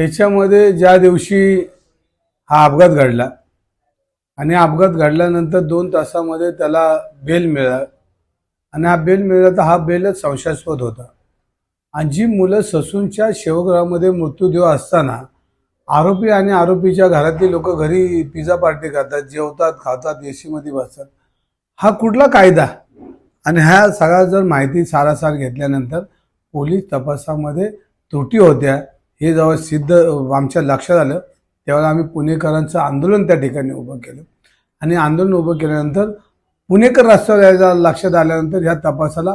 ह्याच्यामध्ये ज्या दिवशी हा अपघात घडला आणि अपघात घडल्यानंतर दोन तासामध्ये त्याला बेल मिळाला. आणि हा बेल मिळाला तर हा बेलच संशयास्पद होता. आणि जी मुलं ससूनच्या शेवगृहामध्ये मृत्यूदेव असताना आरोपी आणि आरोपीच्या घरातली लोक घरी पिझ्झा पार्टी करतात जेवतात खातात ए सीमध्ये बसतात. हा कुठला कायदा? आणि ह्या सगळ्या जर माहिती सारासार घेतल्यानंतर पोलीस तपासामध्ये त्रुटी होत्या. हे जेव्हा सिद्ध आमच्या लक्षात आलं तेव्हा आम्ही पुणेकरांचं आंदोलन त्या ठिकाणी उभं केलं. आणि आंदोलन उभं केल्यानंतर पुणेकर रस्त्यावर यायला लक्षात आल्यानंतर ह्या तपासाला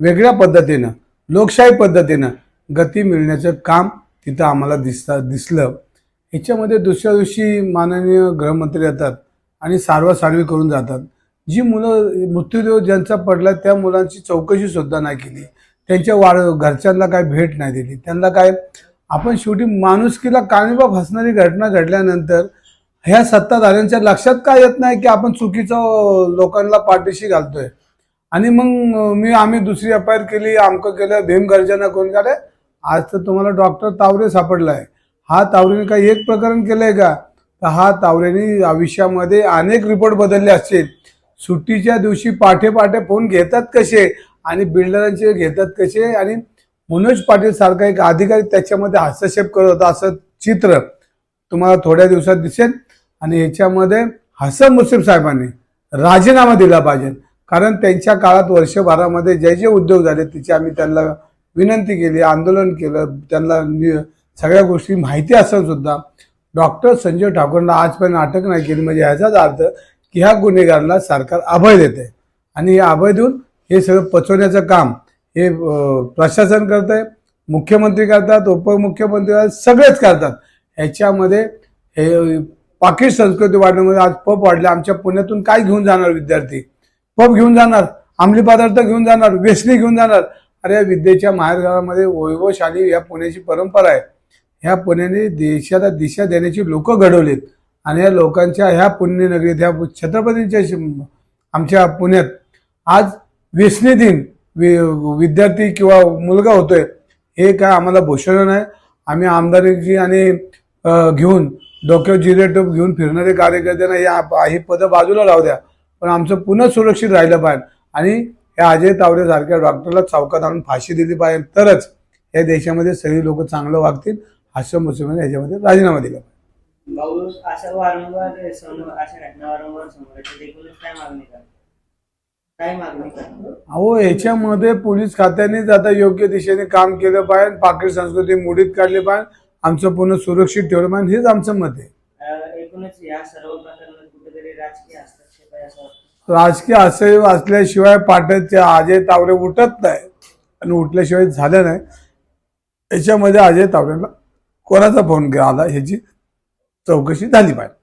वेगळ्या पद्धतीनं लोकशाही पद्धतीनं गती मिळण्याचं काम तिथं आम्हाला दिसता दिसलं. ह्याच्यामध्ये दुसऱ्या दिवशी माननीय गृहमंत्री येतात आणि सारवासारवी करून जातात. जी मुलं मृत्यूदेव ज्यांचा पडला त्या मुलांची चौकशी सुद्धा नाही केली. त्यांच्या वाढ घरच्यांना काय भेट नाही दिली. त्यांना काय आपण शेवटी माणुसकीला कानिबा फसणारी घटना घडल्यानंतर ह्या सत्ताधाऱ्यांच्या लक्षात काय येत नाही की आपण चुकीचं लोकांना पाठीशी घालतोय? आणि मग मी आम्ही दुसरी एफ आय आर केली अमकं केलं भीमगर्जना कोण काढे आज तर तुम्हाला डॉक्टर तावरे सापडलाय. हा तावरेने काही एक प्रकरण केलंय का? तर हा तावरेने आयुष्यामध्ये अनेक रिपोर्ट बदलले असतील. सुट्टीच्या दिवशी पाठे पाठे फोन घेतात कसे? आणि बिल्डरांचे घेतात कसे? आणि मनोज पाटील सारखा एक अधिकारी त्याच्यामध्ये हस्तक्षेप करत होता असं चित्र तुम्हाला थोड्या दिवसात दिसेल. आणि याच्यामध्ये हसन मुस्लिम साहेबांनी राजीनामा दिला पाहिजे. कारण त्यांच्या काळात वर्षभरामध्ये जे जे उद्योग झाले तिची आम्ही त्यांना विनंती केली आंदोलन केलं त्यांना नि- सगळ्या गोष्टी माहिती असून सुद्धा. डॉक्टर संजय ठाकूरला आजपर्यंत अटक नाही केली म्हणजे ह्याचाच अर्थ की ह्या गुन्हेगारांना सरकार अभय देते. आणि हे अभय देऊन हे सगळं पचवण्याचं काम हे प्रशासन करत आहे मुख्यमंत्री करतात उपमुख्यमंत्री करतात सगळेच करतात. ह्याच्यामध्ये हे पाकिट संस्कृती वाढण्यामध्ये आज पब वाढले. आमच्या पुण्यातून काय घेऊन जाणार विद्यार्थी? पब घेऊन जाणार. अंमली पदार्थ घेऊन जाणार. वेसणी घेऊन जाणार. अरे या विद्येच्या माहेरघरामध्ये वैभवशाली या पुण्याची परंपरा आहे. ह्या पुण्याने देशाला दिशा देण्याची लोक घडवलीत. आणि या लोकांच्या ह्या पुण्यनगरीत ह्या छत्रपतींच्या आमच्या पुण्यात आज वेसणी दिन वि विद्यार्थी किंवा मुलगा होतोय हे काय आम्हाला भूषण आहे आम्ही आमदारीची आणि घेऊन डोक्यावर जिरेटोप घेऊन फिरणारे कार्यकर्त्यांना या ही पदं बाजूला राहू द्या. पण आमचं पुन्हा सुरक्षित राहिलं पाहिजे. आणि या अजय तावरे सारख्या डॉक्टरला चौकात आणून फाशी दिली पाहिजे. तरच या देशामध्ये सगळी लोक चांगलं वागतील हास्य मुस्लिम याच्यामध्ये राजीनामा दिला पाहिजे. भाऊ अशा वारंवार अशा घटना वारंवार समोर काय मागणी करा काय मागणी करा अहो याच्यामध्ये पोलीस खात्यानेच आता योग्य दिशेने काम केलं पाहिजे पाकिट संस्कृती मोडीत काढली पाहिजे आमचं पुन्हा सुरक्षित ठेवलं पाहिजे हेच आमचं मत आहे. अं, एकूणच या सर्व प्रकरणात कुठेतरी राजकीय हस्तक्षेप आहे असं वाटतं? राजकीय असे असल्याशिवाय पाटणचे अजय तावरे उठत नाही आणि उठल्याशिवाय झालं नाही. याच्यामध्ये अजय तावरेला कोणाचा फोन आला ह्याची चौकशी झाली पाहिजे.